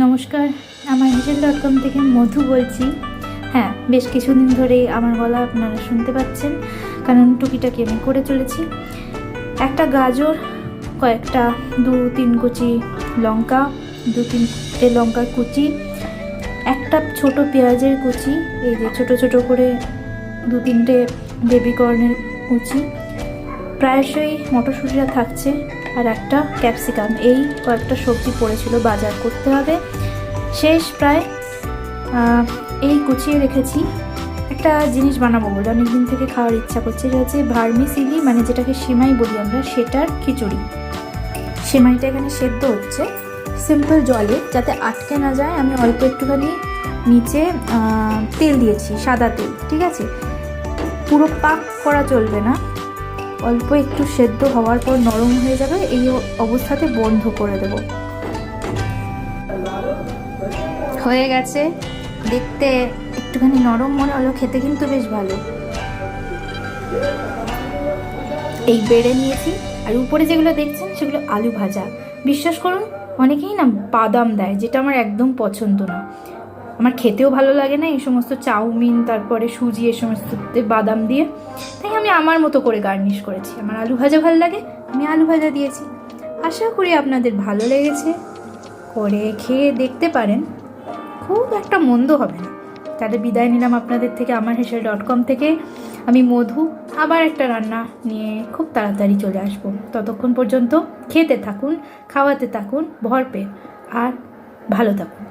নমস্কার, আমার হিসেল dot com থেকে মধু বলছি। হ্যাঁ বেশ কিছুদিন ধরেই আমার গলা আপনারা শুনতে পাচ্ছেন, কারণ টুকিটাকি আমি করে চলেছি। একটা গাজর, কয়েকটা দু তিন কুচি লঙ্কা, দু তিনটে লঙ্কার কুচি, একটা ছোট পেঁয়াজের কুচি, এই যে ছোট ছোট করে দু তিনটে বেবি কর্নের কুচি। প্রায়শই মটরশুঁটিরা থাকছে। আর একটা ক্যাপসিকাম। এই কয়েকটা সবজি পড়েছিল বাজার করতে হবে। শেষ প্রায় এই কুচিয়ে রেখেছি। একটা জিনিস বানাবো বলে অনেক দিন থেকে খাওয়ার ইচ্ছা করছে এটা হচ্ছে ভার্মিসিলি মানে যেটাকে সেমাই বলি আমরা, সেটার খিচুড়ি। সেমাইটা এখানে সেদ্ধ হচ্ছে সিম্পল জলে, যাতে আটকে না যায়। আমি অল্প একটুখানি নিচে তেল দিয়েছি, সাদা তেল, ঠিক আছে? পুরো পাক করা চলবে না। অল্প একটু সেদ্ধ হওয়ার পর নরম হয়ে যাবে, এই অবস্থাতে বন্ধ করে দেব। হয়ে গেছে। দেখতে একটুখানি নরম মনে হলো খেতে কিন্তু বেশ ভালো। এই বেড়ে নিয়েছি, আর উপরে যেগুলো দেখছেন সেগুলো আলু ভাজা। বিশ্বাস করুন, অনেকেই না বাদাম দেয়, যেটা আমার একদম পছন্দ না। আমার খেতেও ভালো লাগে না, এই সমস্ত চাউমিন, তারপরে সুজি, এই সমস্ত বাদাম দিয়ে। তাই আমি আমার মতো করে গার্নিশ করেছি। আমার আলু ভাজা ভালো লাগে, আমি আলু ভাজা দিয়েছি। আশা করি আপনাদের ভালো লেগেছে। করে খেয়ে দেখতে পারেন। খুব একটা মন্দ হবে না। তাহলে বিদায় নিলাম আপনাদের থেকে, আমার হেসেল ডট কম থেকে। আমি মধু, আবার একটা রান্না নিয়ে খুব তাড়াতাড়ি চলে আসব। ততক্ষণ পর্যন্ত খেতে থাকুন, খাওয়াতে থাকুন ভরপেট আর ভালো থাকুন।